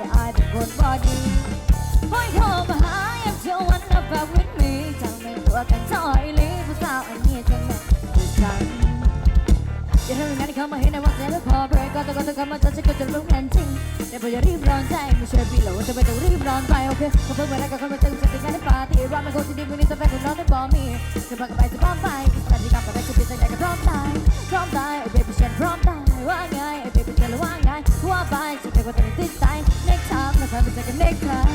ก็อายเป็นคนบอดีคอยโทรมาหาแอบเชื่อวันรับแบบวินมีจังไม่กลัวกันจ้อยลีผู้สาวอันนี้จะงเลยผู้จังอย่าทำอย่างนั้นเขามาเห็นนว่าจะไม่พอเบรกก็ต้องก็ต้องเข้ามาจะฉันก็จะรู้งานจริงแต่พออย่ารีบร้อนใจไม่ช่วยพี่หรอกว่าจะไม่ต้องรีบร้อนไปโอเคเขาเพิ่งมาแล้วก็เข้ามาเติมสติงานในปาร์ตี้รักมันคนที่ดีวันนี้สบายขอคนนอนในบ่กมีจะมากับไปจะบ้าไปแต่ที่กำลังมาได้คือเป็นสัญญากับพร้อมตายพร้อมตายโอ้เบบี้ฉันพร้อมตายว่าไงไอ้เบบี้ฉันว่าไงว่าไปฉันเป็นคนติดตา แล้วค่อยไปเจอกัน next time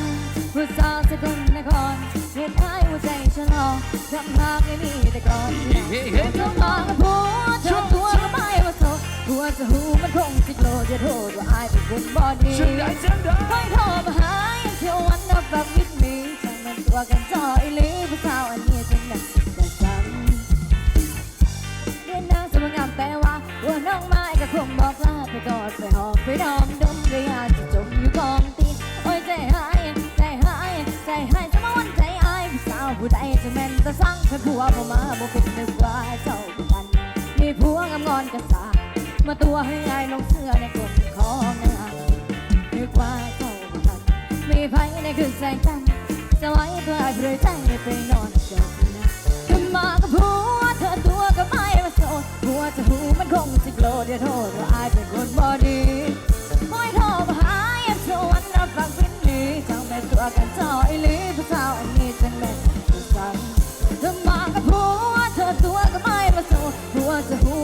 ผู้สาวสกลนครเห็นไอ้หัวใจฉันรอทำหากไม่มีแต่ก่อนต้องมองกับผัวเธอตัวก็ไม่ว่าโสดผัวจะหูมันคงสิโกรธจะโทษว่าไอ้เป็นคนบอดีค่อยโทรมาหายังเที่ยววันนับแบบมิดมีช่างมันตัวกันจ่อยลีผู้สาวอันนี้ฉันนั้นแต่ซ้ำเรียนนางสมงามแต่ว่าว่าน้องไม้ก็คงบอกลาไปกอดไปหอมไปดอมดมก็อยกจะจมอยู่ก ผู้ใดจะแม่นจะสั่งให้ผัวบ่มาบ่เป็นนึกว่าเจ้าเป็นกัน มีผัวงามงอนกันสามาตัวให้อายลงเสื้อในกลของนางนึกว่าเจ้าบ่ทันมีไผในคืนแสงจันทร์จะไว้เพื่อให้เพื่อใจไปนอนจบนะขึ้นมากับผัว จะหูมั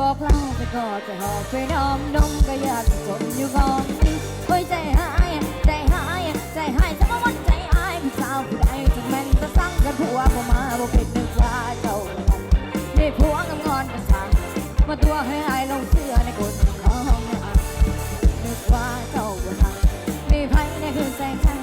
บอกเล่าไปกอดไปหอบไปน้อมนมก็อยากจะจมอยู่กองนี้โอ้ยใจหายใจหายใจหายสมวันใจอายผู้สาวผู้ใดถึงแม่นจะสั่งกันผัวบ่มาบ่เป็นนึกว่าเจ้านั้นผัวกำงอนกันสั่งมาตัวให้อายลงเสื้อในกฎของนางนึกว่าเจ้าบ่ทันมีไผในคืนแสง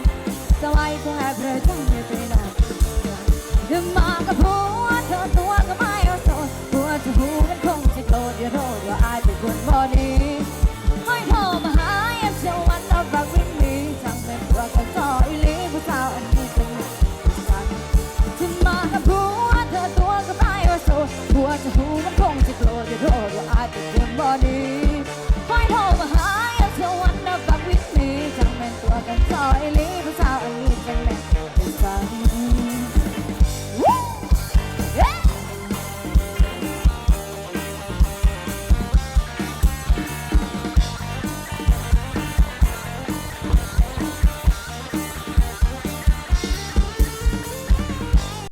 หูมันคงจะโกรธจะโทษว่าอายเป็นคนบ่ดี